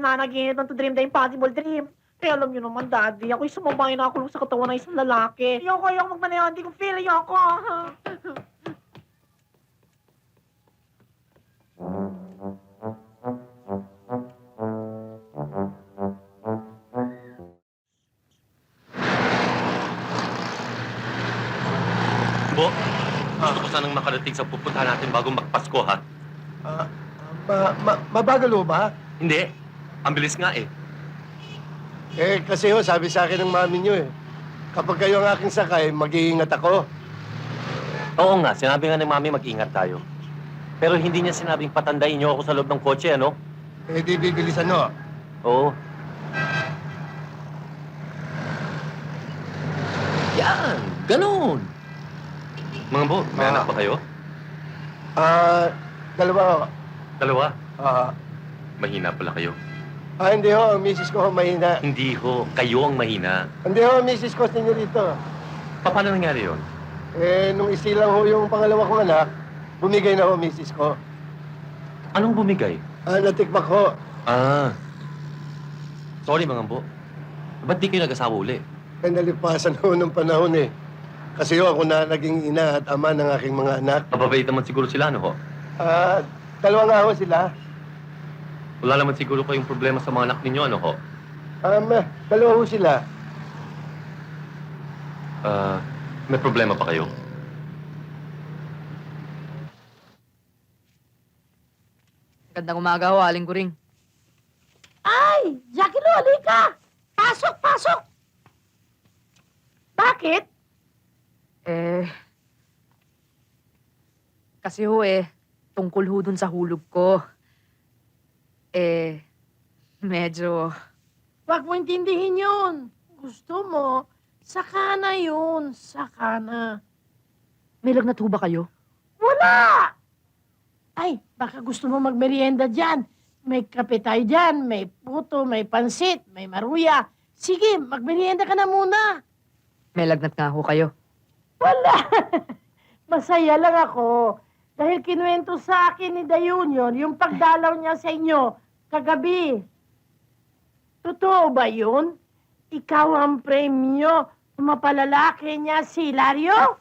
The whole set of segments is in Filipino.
nananaginip ng to dream the impossible dream. Kaya alam niyo naman, Daddy, ako'y sumabay na ako sa katawan ng isang lalaki. Ayoko, ayoko magmanayaw, hindi ko feel, ayoko. Bo, gusto ko sanang makarating sa pupuntahan natin bago magpasko, ha? Ah, ma, ma, mabagal ho ba? Hindi. Ang bilis nga eh. Eh, kasi ho, sabi sa akin ng mami niyo eh. Kapag kayo ang aking sakay, mag-iingat ako. Oo nga, sinabi nga ng mami mag-ingat tayo. Pero hindi niya sinabing patandain niyo ako sa loob ng kotse, ano? Eh, di bibilisan ho. Oo. Yan, ganun. Mga bo, may Ah. anak ba kayo? Ah, dalawa ho. Dalawa. Ah, Mahina pala kayo. Ah, hindi ho, ang misis ko ho mahina. Hindi ho, kayo ang mahina. Hindi ho, ang misis ko, senyorito. Pa- Paano nangyari yon? Eh, nung isilang ho yung pangalawa kong anak, bumigay na ho misis ko. Anong bumigay? Ah, natikmak ho. Ah. Sorry, mga bo. Ba't di kayo nag-asawa uli? Eh, nalipasan ho ng panahon eh. Kasi ho, ako na naging ina at ama ng aking mga anak. Mababait naman siguro sila, ano ho? Ah, dalawa nga ho sila. Wala naman siguro kayong problema sa mga anak ninyo, ano ho? Um, dalawa ho sila. Ah, may problema pa kayo? Gandang umaga ho, Aling Guring. Ay, Jackie Lou, halika! Pasok, pasok! Bakit? Eh, kasi ho eh, tungkol ho dun sa hulog ko. Eh, medyo, Huwag mo intindihin yun. Gusto mo, saka na yun, saka na. may lagnat ho ba kayo? Wala! Ay, baka gusto mo magmerienda dyan. May kape tayo dyan, may puto, may pansit, may maruya. Sige, magmerienda ka na muna. May lagnat nga ho kayo. Wala. Masaya lang ako. Dahil kinuwento sa akin ni The Union yung pagdalaw niya sa inyo kagabi. Totoo ba yun? Ikaw ang premyo mapalalaki niya si Hilario?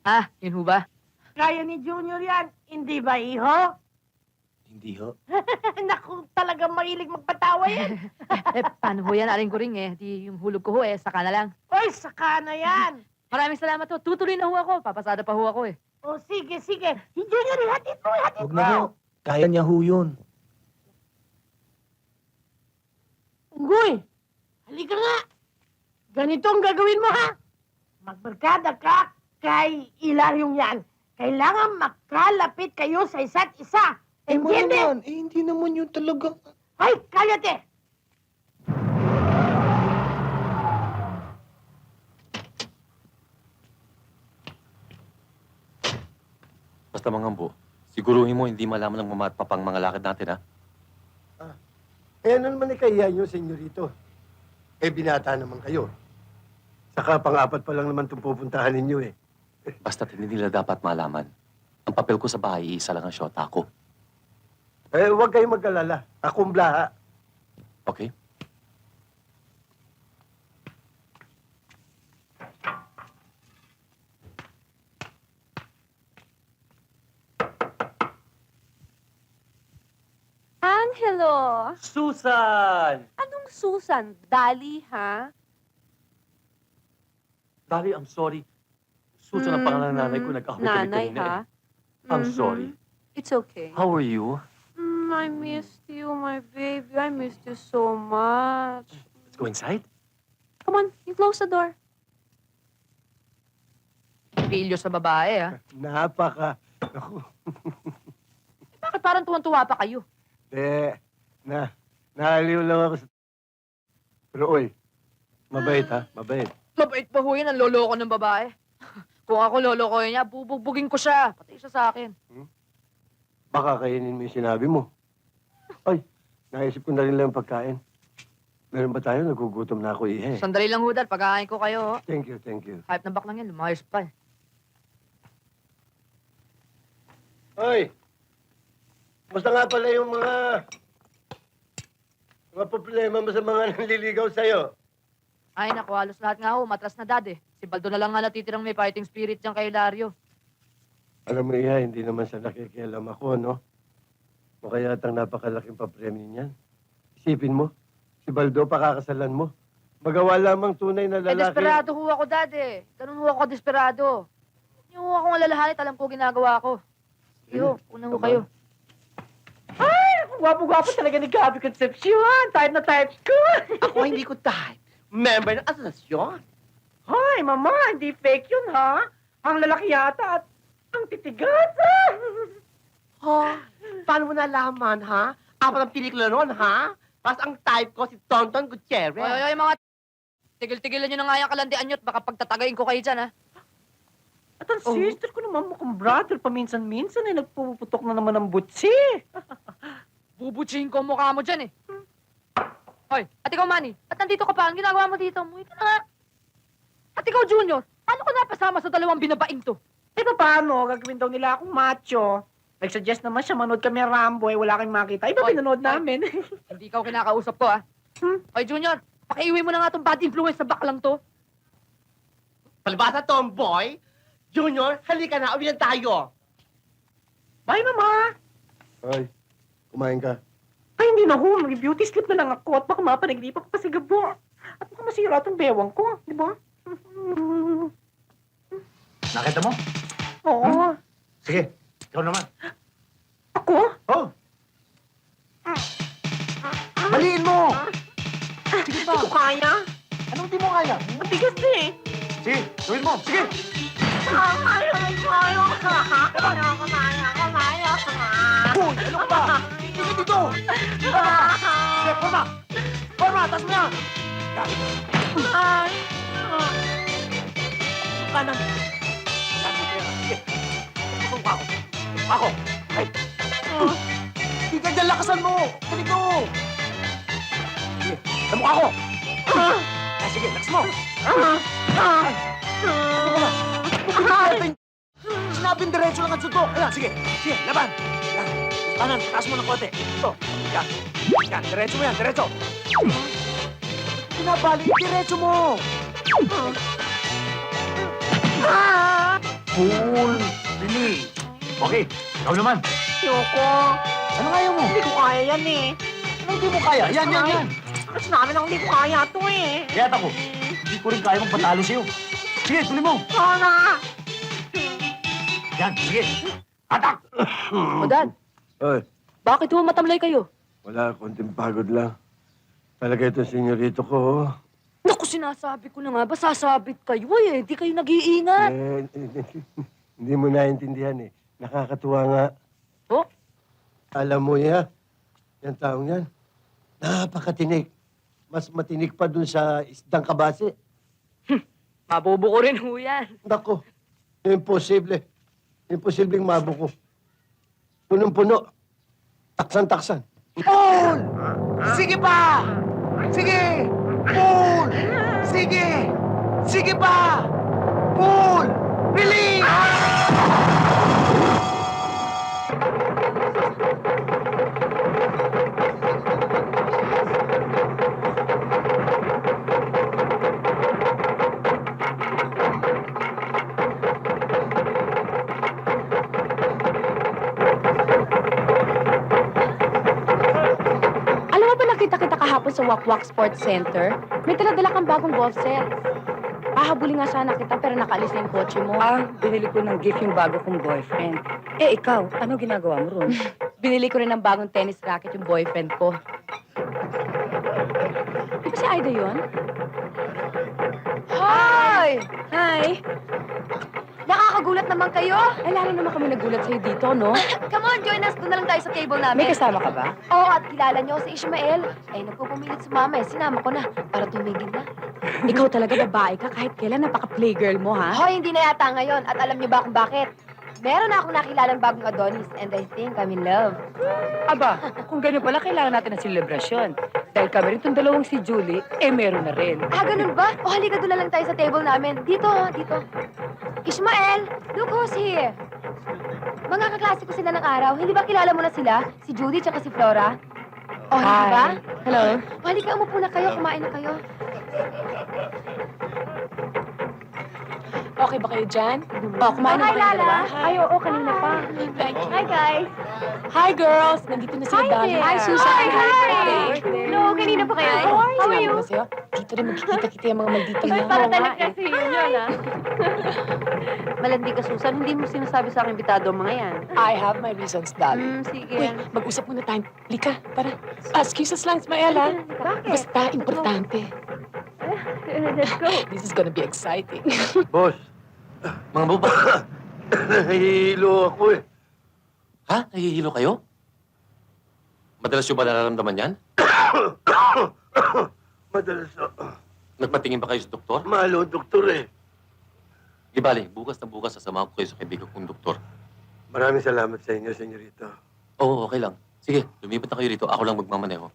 Ah, yun ho ba? Kaya ni Junior yan, hindi ba, iho? Hindi ho. Naku, talagang mahilig magpatawa yan. eh, paano ho yan, Aling Guring eh? Di yung hulog ko ho eh, saka na lang. Oy, saka na yan. Maraming salamat ho. Tutuloy na ho ako. Papasada pa ho ako eh. O sige, sige. Si Junior, ihatid mo, ihatid Huwag mo. na ho. Kaya niya ho yun. Unggoy, halika nga. Ganito ang gagawin mo, ha? Magbarkada ka kay Ilaryong yan. Kailangan makalapit kayo sa isa't isa. Eh, Entiende? naman. Eh, hindi naman yun talaga. Ay, kayate! Basta mga bo, siguruhin mo hindi malaman ng mama at papang mga lakad natin, ha? Eh, ano naman ikahiya nyo, senyorito? Eh, binata naman kayo. Saka pang-apat pa lang naman itong pupuntahan ninyo eh. Basta't hindi nila dapat malaman. Ang papel ko sa bahay, isa lang ang shota ko. Eh, huwag kayong mag-alala. Akong blaha. Okay? Angelo! Susan! Anong Susan? Dali, ha? Dali, I'm sorry. Susan ang pangalan ng nanay ko. Nag-away kami Nanay, kanina ha? eh. I'm Mhm. sorry. It's okay. How are you? Mm, I missed you, my baby. I missed you so much. Let's go inside. Come on, you close the door. Pilyo sa babae ah. Napaka. Eh, bakit parang tuwan-tuwa pa kayo? Eh, na, naaliw lang ako sa... Pero oy, mabait ha, mabait. Mabait pa ho yan ang loloko ng babae. Kung ako loloko niya, bubugbugin ko siya. Pati siya sa akin. Baka kainin mo yung sinabi mo. Ay, naisip ko na rin lang yung pagkain. Meron ba tayo? Nagugutom na ako, ihe. Sandali lang ho dad, pagkain ko kayo. ho. Thank you, thank you. Hype na baklang yan, lumayos pa eh. Hoy! Basta nga pala yung mga Mga problema mo sa mga nanliligaw sa'yo. Ay, naku, halos lahat nga ho, matras na dad eh. Si Baldo na lang nga natitirang may fighting spirit dyan kay Lario. Alam mo, Iha, hindi naman sa nakikialam ako, no? O kaya tang napakalaking papremyo niyan. Isipin mo, si Baldo pakakasalan mo. Magawa lamang tunay na Eh, lalaki. desperado ho ako, dad eh. Ganun ho ako, desperado. Yung ho akong alalahanit, alam ko ginagawa ko. Sige ho, una ho kayo. Gwapo-gwapo talaga ni Gabby Concepcion. Type na type ko. Ako hindi ko type. Member ng asosasyon. Hoy, mama, hindi fake yun, ha? Ang lalaki yata at ang titigas. Ha? Paano mo nalaman, ha? Apat ang pelikula ron, ha? Pas ang type ko si Tonton Gutierrez. Oy, oy, oy, mga... Tigil-tigilan nyo na nga yung kalandian nyo at baka pagtatagayin ko kayo dyan, ha? At ang sister ko naman mukhang brother paminsan-minsan eh, nagpuputok na naman ng butsi. Bubutsihin ko ang mukha mo dyan, eh. Hoy, at ikaw, Manny, at nandito ka pa, ang ginagawa mo dito, umuwi ka na nga. At ikaw, Junior, paano ko napasama sa dalawang binabaing to? Eh, paano? Gagawin daw nila akong macho. Nag-suggest naman siya, manood kami ng Rambo, eh, wala kang makita. Iba Hoy, pinanood hoy. namin. Hindi ikaw kinakausap ko, ah. Hmm? Hoy, Junior, pakiiwi mo na nga tong bad influence sa baklang to. Palibasa, tomboy. Junior, halika na. Uwi na tayo. Bye, mama! Hoy, kumain ka. Ay, hindi na ho. Mag-beauty sleep na lang ako at baka mapanagripa ko pa sa gabo. At baka masira itong bewang ko, di ba? Nakita mo? Oo. Sige, ikaw naman. Ako? Oh! Baliin mo! Sige? Hindi ko kaya. Anong di mo kaya? Ang bigas na eh. Sige, gawin mo. Sige! Kaya, kaya. Kaya, kaya, dito! Sige, forma! Forma, taas mo yan! Ay. Kanan. Pasok pa ako. Ako. Ay. Hindi ka dyan, lakasan mo! Ganito! Sige, sa mukha ko! Ay, sige, lakas mo! Sinabing diretso lang ang suntok. Ayan, sige. Sige, laban. Yan. Kanan, taas mo ng konti. Ito. Yan. Yan, diretso mo yan, diretso. Pinabali, diretso mo. Cool. Bili. Okay, ikaw naman. Yoko. Ano kaya mo? Hindi ko kaya yan eh. Ano hindi mo kaya? Yan, yan, yan. Kasi namin ako hindi ko kaya to eh. Kaya ako, hindi ko rin kaya mong patalo sa'yo. Sige, tuloy mo. Sana. Yan, sige. Atak! O, Dad, Hoy, bakit ho matamlay kayo? wala, konting pagod lang. Talaga itong senyorito ko, oh. Naku, sinasabi ko na nga ba, sasabit kayo eh. Hindi kayo nag-iingat. Eh, hindi mo naintindihan eh. Nakakatuwa nga. Oh? Alam mo ya, yan taong yan, napakatinig. Mas matinig pa dun sa isdang kabase. Mabubo ko rin ho yan. Nako, imposible. Imposibleng mabuko. Punong-puno. Taksan-taksan. Paul! Sige pa! Sige! Paul! Sige! Sige pa! Paul! Bilis! Nakita kita kahapon sa Wakwak Sports Center? May dala kang bagong golf set. Pahabuli nga sana kita pero nakaalis na yung kotse mo. Ah, binili ko ng gift yung bago kong boyfriend. Eh, ikaw, ano ginagawa mo ron? Binili ko rin ng bagong tennis racket yung boyfriend ko. Di ba si Aida yun? Hi! Hi! Nakakagulat naman kayo. Ay, lalo naman kami nagulat sa'yo dito, no? Come on, join us. Doon na lang tayo sa table May namin. kasama ka ba? Oo, at kilala niyo si Ishmael. Eh, nagpupumilit si mama eh. Sinama ko na para tumigil na. Ikaw talaga babae ka kahit kailan napaka-playgirl mo, ha? Hoy, hindi na yata ngayon. At alam niyo ba kung bakit? Meron na akong nakilalang bagong Adonis and I think I'm in love. Aba, kung gano'n pala, kailangan natin ng selebrasyon. Dahil kami rin itong dalawang si Julie, eh meron na rin. Ah, ganun ba? O halika doon na lang tayo sa table namin. Dito, dito. Ishmael, look who's here. Mga kaklase ko sila ng araw. Hindi ba kilala mo na sila? Si Judy tsaka si Flora? Oh, hindi Hi. ba? Hello. Halika, umupo na kayo. Kumain na kayo. Okay ba kayo dyan? Oh, kumain na ba kayong dalawa? Ay, oo, kanina pa. Thank you. Hi, guys. Hi, girls! Nandito na sila Dali. Hi, Susan. Hi, Hi. Hello, kanina pa kayo. How are you? ko sa'yo, dito rin magkikita-kita yung mga maldito Ay, na. para nga talaga si yun, ah. Malandi ka, Susan. Hindi mo sinasabi sa akin bitado ang mga yan. I have my reasons, Dali. Hmm, sige. Uy, mag-usap muna tayo. Lika, tara. Ah, excuse us lang, Ismael, ha? Basta importante. Let's go. This is gonna be exciting. Boss, Mga bo, ba? nahihilo ako eh. ha? Nahihilo kayo? Madalas yung ba nararamdaman yan? Madalas uh, Nagpatingin ba kayo sa doktor? malo, doktor eh. Di bali, bukas na bukas sasama ko kayo sa kaibigan kong doktor. Maraming salamat sa inyo, senyorito. Oo, okay lang. Sige, lumipat na kayo rito. Ako lang magmamaneho.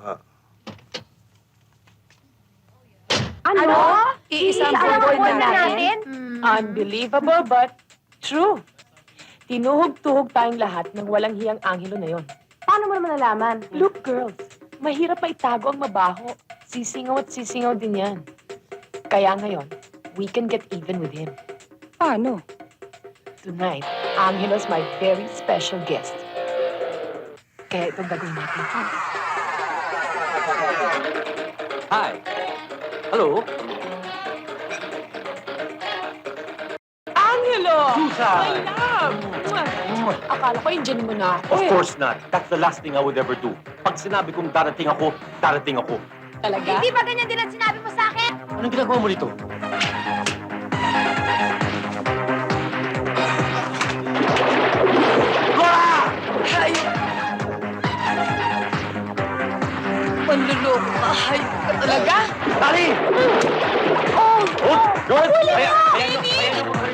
Ah, Ano? Iisa ang na board natin. Unbelievable, but true. Tinuhog-tuhog tayong lahat ng walang hiyang anghelo na yon. Paano mo naman nalaman? Look, girls, mahirap pa itago ang mabaho. Sisingaw at sisingaw din yan. Kaya ngayon, we can get even with him. Paano? Tonight, Angelo's my very special guest. Kaya ito gagawin natin. Hi! Hello? My love! Mwah! Akala ko yun mo na ako Of eh. course not. That's the last thing I would ever do. Pag sinabi kong darating ako, darating ako. Talaga? Hindi ba ganyan din ang sinabi mo sa akin? Anong ginagawa mo dito? Manluloko ka. Ay, talaga? Dali! Oh! Oh! Girls! Ayan! Ayan!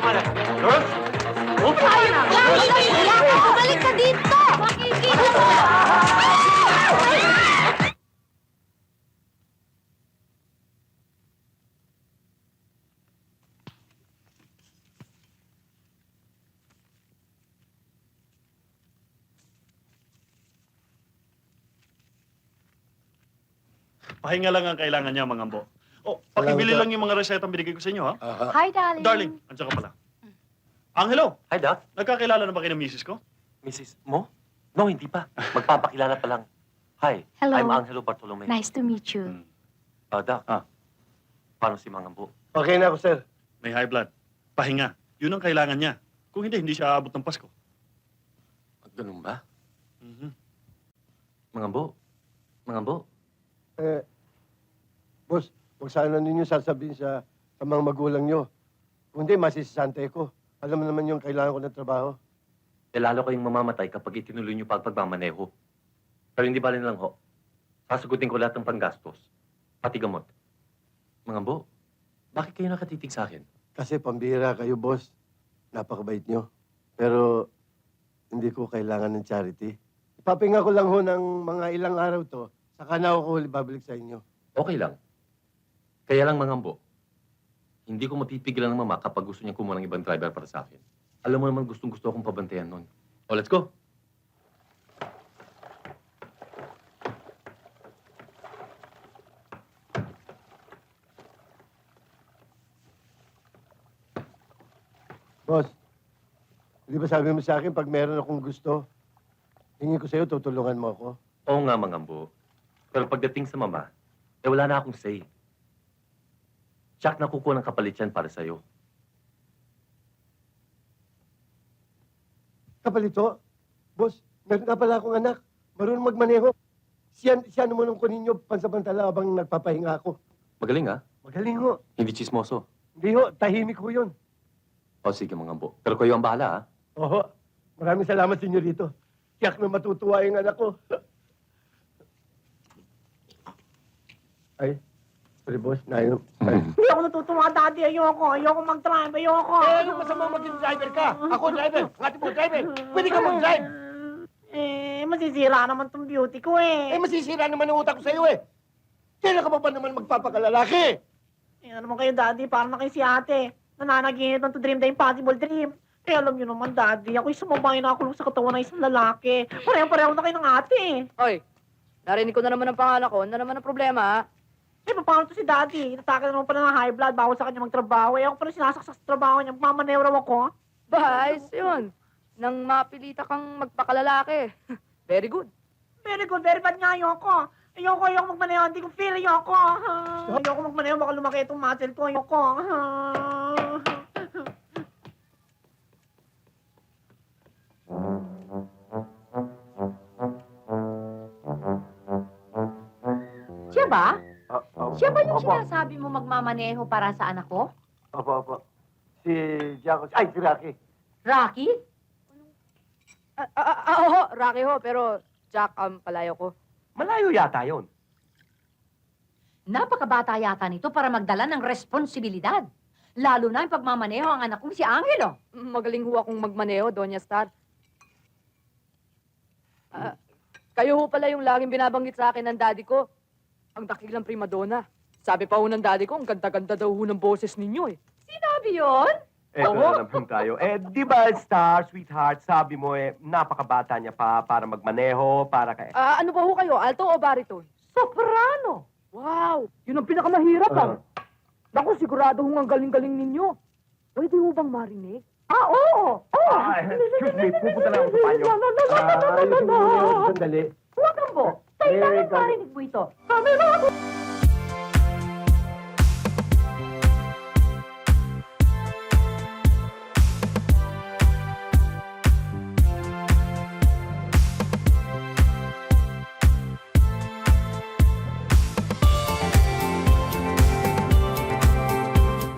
Ayan ang mga mana. Girls! Oh! Balik ka dito! Makikita mo! Pahinga lang ang kailangan niya, mga ambo. Oh, pakibili lang yung mga resetang binigay ko sa inyo, ha? Hi, darling. Darling, andiyan ka pala. Angelo, Hi, Doc. nagkakilala na ba kayo ng misis ko? Mrs. Mo? No, hindi pa. Magpapakilala pa lang. Hi, Hello. I'm Angelo Bartolome. Nice to meet you. Ah, Doc. Ah. Paano si Mangambo? Okay na ako, sir. May high blood. Pahinga. Yun ang kailangan niya. Kung hindi, hindi siya aabot ng Pasko. Ganun ba? Mhm. Mangambo? Mangambo? Eh, boss, huwag sana ninyo sasabihin sa, sa mga magulang nyo. Kung hindi, masisisante ko. Alam mo naman yung kailangan ko ng trabaho. Eh, lalo kayong mamamatay kapag itinuloy niyo pa ang pagmamaneho. Pero hindi bali na lang ho. Sasagutin ko lahat ng panggastos. Pati gamot. Mangambo, bakit kayo nakatitig sa akin? Kasi pambira kayo, boss. Napakabait nyo. Pero hindi ko kailangan ng charity. Ipapinga ko lang ho ng mga ilang araw to. Saka na ako huli babalik sa inyo. Okay lang. Kaya lang mangambo, hindi ko mapipigilan ng mama kapag gusto niya kumuha ng ibang driver para sa akin. Alam mo naman gustong gusto akong pabantayan nun. O, let's go. Boss, di ba sabi mo sa akin pag meron akong gusto, hingin ko sa'yo, tutulungan mo ako. Oo nga, mangambo. Pero pagdating sa mama, eh wala na akong say. Siya na kukuha ng kapalit yan para sa'yo. Kapalito, boss, meron nga pala akong anak. Marunong magmaneho. Siya, siya naman ang kunin nyo pansamantala habang nagpapahinga ako. Magaling ha? Magaling ho. Hindi chismoso. Hindi ho, tahimik ho yun. O sige, mangambo. Pero kayo ang bahala ha? Oho, maraming salamat sa inyo rito. Tiyak na matutuwa yung anak ko. Ay, sorry boss, nayo. Hindi ako natutuwa, daddy. Ayoko. Ayoko mag-drive. Ayoko. Eh, anong masama maging driver ka? Ako driver. Ngati mo driver. Pwede ka mag-drive. Eh, masisira naman tong beauty ko eh. Eh, masisira naman ang utak ko sa'yo eh. Kailan ka pa ba naman magpapakalalaki? Eh, ano naman kayo, daddy? Parang na kayo si ate. Nananaginip ng to dream the impossible dream. Eh, alam niyo naman, daddy, ako'y sumabay na ako sa katawan ng isang lalaki. Pareho-pareho na kayo ng ate. Oy, Narinig ko na naman ang pangalan ko. Ano naman ang problema, ha? Eh, paano to si Daddy? Inatake na naman pala ng high blood. Bawal sa kanya magtrabaho. Eh, ako pala sinasaksak sa trabaho niya. Magmamaneho raw ako. Bahayos yun. Nang mapilita kang magpakalalaki. Very good. Very good, very bad nga ayoko. Ayoko, ayoko magmaneho. Hindi ko feel, ayoko. Ah, Ayoko magmaneho. Baka lumaki itong muscle ko. Ayoko. Ah. Siya ba? Siya ba yung opo, sinasabi mo magmamaneho para sa anak ko? Opo, opo. Si Jaco, ay, si Rocky. Rocky? Ah, ah, ah, ah, oo, Rocky ho, pero Jack ang palayo ko. Malayo yata yon. Napakabata yata nito para magdala ng responsibilidad. Lalo na yung pagmamaneho ang anak kong si Angelo. Magaling ho akong magmaneho, Doña Star. Ah, kayo ho pala yung laging binabanggit sa akin ng daddy ko. Ang dakilang primadonna. Sabi pa ho ng daddy ko, ang ganda-ganda daw ho ng boses ninyo eh. Sinabi yun? Eto na naman tayo. Eh, di ba, Star, sweetheart, sabi mo eh, napakabata niya pa para magmaneho, para kay... Ah, ano ba ho kayo, alto o baritone? Soprano! Wow, yun ang pinakamahirap ah. Naku, sigurado hong ang galing-galing ninyo. Pwede ho bang marinig? Ah, oo! Oo! Ah, excuse me, pupunta lang ako sa banyo. Ah, ayusin mo muna yun, sandali. Huwag kang bo! Kailangan Eh, ikaw- marinig mo ito.